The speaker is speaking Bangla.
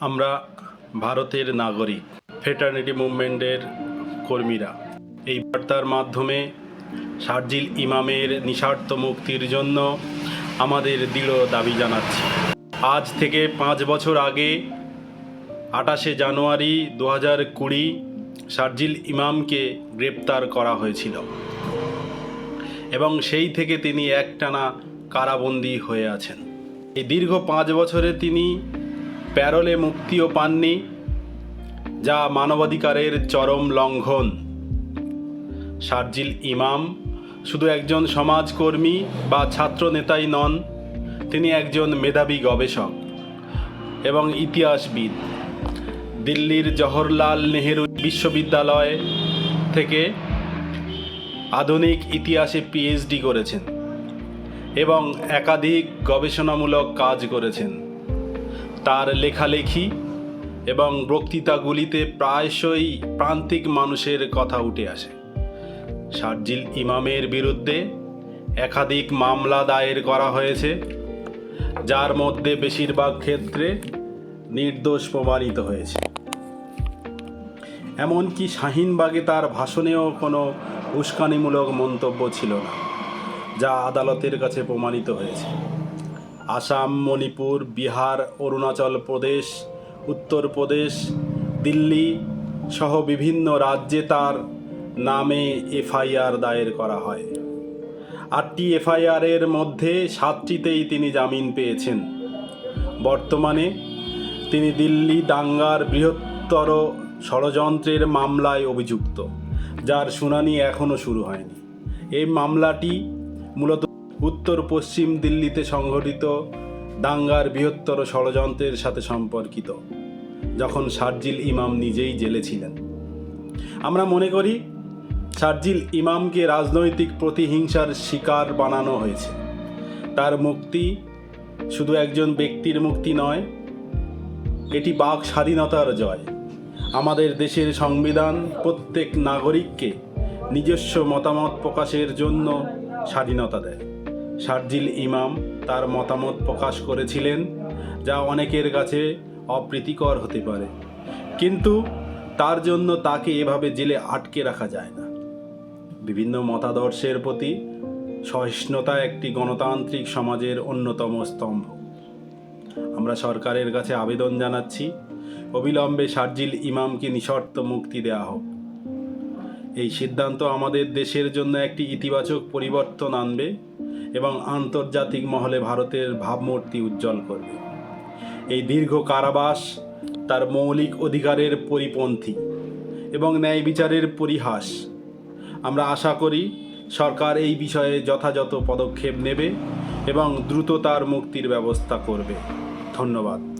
আমরা ভারতের নাগরিক ফেটার্নিটি মুভমেন্টের কর্মীরা। এই বার্তার মাধ্যমে শারজিল ইমামের নিঃস্বার্থ মুক্তির জন্য আমাদের দৃঢ় দাবি জানাচ্ছি। আজ থেকে পাঁচ বছর আগে, আঠাশে জানুয়ারি দু হাজার কুড়ি শারজিল ইমামকে গ্রেপ্তার করা হয়েছিল এবং সেই থেকে তিনি একটানা কারাবন্দী হয়ে আছেন। এই দীর্ঘ পাঁচ বছরে তিনি প্যারোলে মুক্তিও পাননি, যা মানবাধিকারের চরম লঙ্ঘন। শারজিল ইমাম শুধু একজন সমাজকর্মী বা ছাত্র নেতাই নন, তিনি একজন মেধাবী গবেষক এবং ইতিহাসবিদ। দিল্লির জওহরলাল নেহেরু বিশ্ববিদ্যালয় থেকে আধুনিক ইতিহাসে পিএইচডি করেছেন এবং একাধিক গবেষণামূলক কাজ করেছেন। তার লেখালেখি এবং বক্তৃতাগুলিতে প্রায়শই প্রান্তিক মানুষের কথা উঠে আসে। শারজিল ইমামের বিরুদ্ধে একাধিক মামলা দায়ের করা হয়েছে, যার মধ্যে বেশিরভাগ ক্ষেত্রে নির্দোষ প্রমাণিত হয়েছে। এমনকি শাহিনবাগে তার ভাষণেও কোনো উস্কানিমূলক মন্তব্য ছিল না, যা আদালতের কাছে প্রমাণিত হয়েছে। আসাম, মণিপুর, বিহার, অরুণাচল প্রদেশ উত্তরপ্রদেশ দিল্লি সহ বিভিন্ন রাজ্যে তার নামে এফআইআর দায়ের করা হয়। আটটি এফআইআরের মধ্যে সাতটিতেই তিনি জামিন পেয়েছেন। বর্তমানে তিনি দিল্লি দাঙ্গার বৃহত্তর ষড়যন্ত্রের মামলায় অভিযুক্ত, যার শুনানি এখনও শুরু হয়নি। এই মামলাটি মূলত উত্তর পশ্চিম দিল্লিতে সংঘটিত দাঙ্গার বৃহত্তর ষড়যন্ত্রের সাথে সম্পর্কিত, যখন শারজিল ইমাম নিজেই জেলে ছিলেন। আমরা মনে করি শারজিল ইমামকে রাজনৈতিক প্রতিহিংসার শিকার বানানো হয়েছে। তার মুক্তি শুধু একজন ব্যক্তির মুক্তি নয়, এটি বাক স্বাধীনতার জয়। আমাদের দেশের সংবিধান প্রত্যেক নাগরিককে নিজস্ব মতামত প্রকাশের জন্য স্বাধীনতা দেয়। শারজিল ইমাম তার মতামত প্রকাশ করেছিলেন, যা অনেকের কাছে অপ্রীতিকর হতে পারে। কিন্তু তার জন্য তাকে এভাবে জেলে আটকে রাখা যায় না। বিভিন্ন মতাদর্শের প্রতি সহিষ্ণুতা একটি গণতান্ত্রিক সমাজের অন্যতম স্তম্ভ। আমরা সরকারের কাছে আবেদন জানাচ্ছি, অবিলম্বে শারজিল ইমামকে নিঃশর্ত মুক্তি দেওয়া হোক। এই সিদ্ধান্ত আমাদের দেশের জন্য একটি ইতিবাচক পরিবর্তন আনবে। এবং আন্তর্জাতিক মহলে ভারতের ভাবমূর্তি উজ্জ্বল করবে। এই দীর্ঘ কারাবাস তার মৌলিক অধিকারের পরিপন্থী এবং ন্যায় বিচারের পরিহাস। আমরা আশা করি সরকার এই বিষয়ে যথাযথ পদক্ষেপ নেবে এবং দ্রুত তার মুক্তির ব্যবস্থা করবে। ধন্যবাদ।